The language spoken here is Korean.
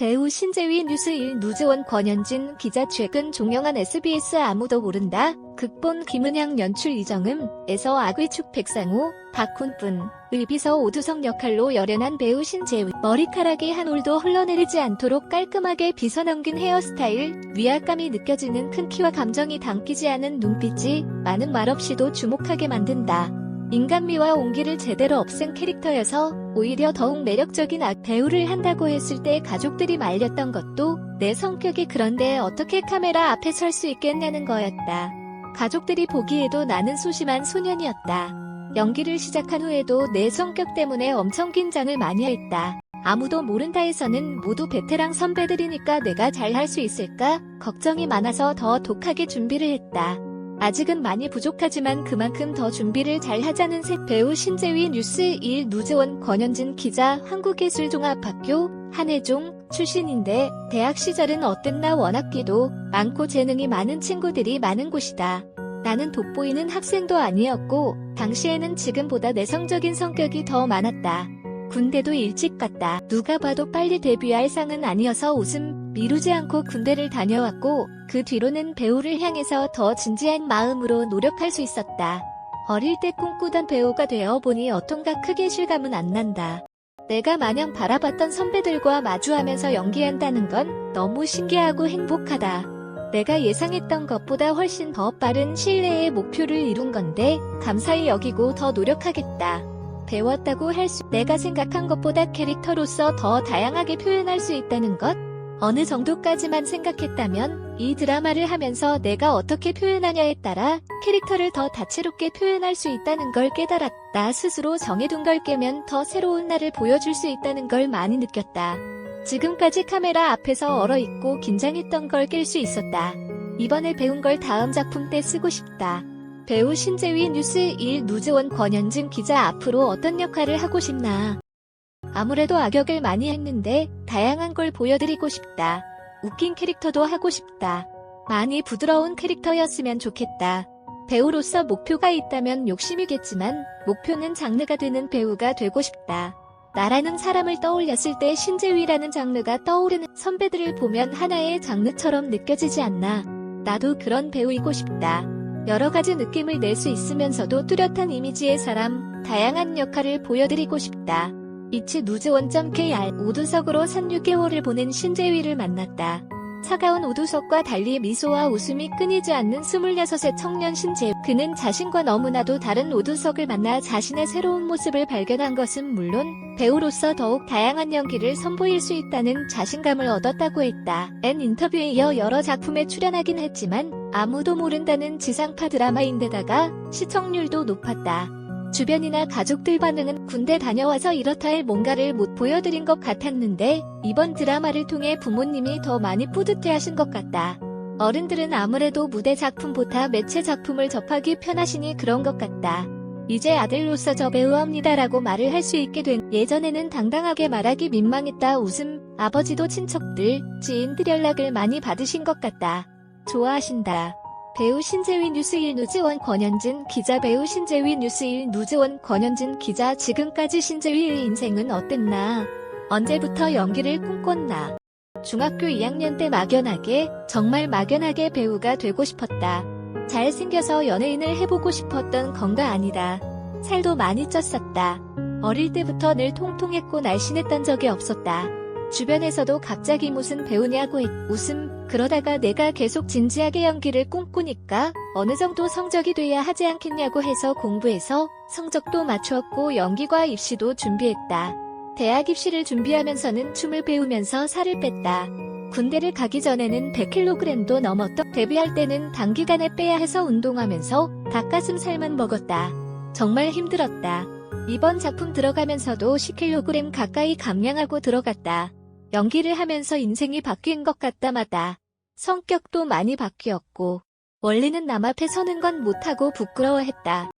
배우 신재위 뉴스1 누즈원 권현진 기자 최근 종영한 SBS 아무도 모른다. 극본 김은향 연출 이정음에서 악의축 백상우, 박훈뿐, 의비서 오두성 역할로 열연한 배우 신재위. 머리카락이 한 올도 흘러내리지 않도록 깔끔하게 빗어넘긴 헤어스타일, 위압감이 느껴지는 큰 키와 감정이 담기지 않은 눈빛이 많은 말 없이도 주목하게 만든다. 인간미와 온기를 제대로 없앤 캐릭터여서 오히려 더욱 매력적인 악 배우를 한다고 했을 때 가족들이 말렸던 것도 내 성격이 그런데 어떻게 카메라 앞에 설 수 있겠냐는 거였다. 가족들이 보기에도 나는 소심한 소년이었다. 연기를 시작한 후에도 내 성격 때문에 엄청 긴장을 많이 했다. 아무도 모른다에서는 모두 베테랑 선배들이니까 내가 잘 할 수 있을까? 걱정이 많아서 더 독하게 준비를 했다. 아직은 많이 부족하지만 그만큼 더 준비를 잘 하자는 새 배우 신재위 뉴스 1 누즈원 권현진 기자 한국예술종합학교 한해종 출신인데 대학 시절은 어땠나 워낙 끼도 많고 재능이 많은 친구들이 많은 곳이다. 나는 돋보이는 학생도 아니었고 당시에는 지금보다 내성적인 성격이 더 많았다. 군대도 일찍 갔다. 누가 봐도 빨리 데뷔할 상은 아니어서 웃음 미루지 않고 군대를 다녀왔고 그 뒤로는 배우를 향해서 더 진지한 마음으로 노력할 수 있었다. 어릴 때 꿈꾸던 배우가 되어 보니 어떤가 크게 실감은 안 난다. 내가 마냥 바라봤던 선배들과 마주하면서 연기한다는 건 너무 신기하고 행복하다. 내가 예상했던 것보다 훨씬 더 빠른 내에 목표를 이룬 건데 감사히 여기고 더 노력하겠다. 배웠다고 할 수, 내가 생각한 것보다 캐릭터로서 더 다양하게 표현할 수 있다는 것? 어느 정도까지만 생각했다면 이 드라마를 하면서 내가 어떻게 표현하냐에 따라 캐릭터를 더 다채롭게 표현할 수 있다는 걸 깨달았다. 나 스스로 정해둔 걸 깨면 더 새로운 나를 보여줄 수 있다는 걸 많이 느꼈다. 지금까지 카메라 앞에서 얼어있고 긴장했던 걸 깰 수 있었다. 이번에 배운 걸 다음 작품 때 쓰고 싶다. 배우 신재위 뉴스 1 누즈원 권현진 기자 앞으로 어떤 역할을 하고 싶나? 아무래도 악역을 많이 했는데 다양한 걸 보여드리고 싶다. 웃긴 캐릭터도 하고 싶다. 많이 부드러운 캐릭터였으면 좋겠다. 배우로서 목표가 있다면 욕심이겠지만 목표는 장르가 되는 배우가 되고 싶다. 나라는 사람을 떠올렸을 때 신재위라는 장르가 떠오르는 선배들을 보면 하나의 장르처럼 느껴지지 않나. 나도 그런 배우이고 싶다. 여러 가지 느낌을 낼 수 있으면서도 뚜렷한 이미지의 사람, 다양한 역할을 보여드리고 싶다. 이치 누즈원.kr 오두석으로 산 6개월을 보낸 신재위를 만났다. 차가운 오두석과 달리 미소와 웃음이 끊이지 않는 26의 청년 신재. 그는 자신과 너무나도 다른 오두석을 만나 자신의 새로운 모습을 발견한 것은 물론 배우로서 더욱 다양한 연기를 선보일 수 있다는 자신감을 얻었다고 했다. N 인터뷰에 이어 여러 작품에 출연하긴 했지만 아무도 모른다는 지상파 드라마인데다가 시청률도 높았다. 주변이나 가족들 반응은 군대 다녀와서 이렇다 할 뭔가를 못 보여드린 것 같았는데 이번 드라마를 통해 부모님이 더 많이 뿌듯해하신 것 같다. 어른들은 아무래도 무대 작품보다 매체 작품을 접하기 편하시니 그런 것 같다. 이제 아들로서 저 배우합니다라고 말을 할 수 있게 된 예전에는 당당하게 말하기 민망했다 웃음 아버지도 친척들 지인들 연락을 많이 받으신 것 같다. 좋아하신다. 배우 신재위 뉴스1 누즈원 권현진 기자 배우 신재위 뉴스1 누즈원 권현진 기자 지금까지 신재위의 인생은 어땠나? 언제부터 연기를 꿈꿨나? 중학교 2학년 때 막연하게 정말 막연하게 배우가 되고 싶었다. 잘생겨서 연예인을 해보고 싶었던 건가 아니다. 살도 많이 쪘었다. 어릴 때부터 늘 통통했고 날씬했던 적이 없었다. 주변에서도 갑자기 무슨 배우냐고 했 웃음 그러다가 내가 계속 진지하게 연기를 꿈꾸니까 어느 정도 성적이 돼야 하지 않겠냐고 해서 공부해서 성적도 맞추었고 연기과 입시도 준비했다. 대학 입시를 준비하면서는 춤을 배우면서 살을 뺐다. 군대를 가기 전에는 100kg도 넘었던 데뷔할 때는 단기간에 빼야 해서 운동하면서 닭가슴살만 먹었다. 정말 힘들었다. 이번 작품 들어가면서도 10kg 가까이 감량하고 들어갔다. 연기를 하면서 인생이 바뀐 것 같다마다 성격도 많이 바뀌었고 원래는 남 앞에 서는 건 못하고 부끄러워했다.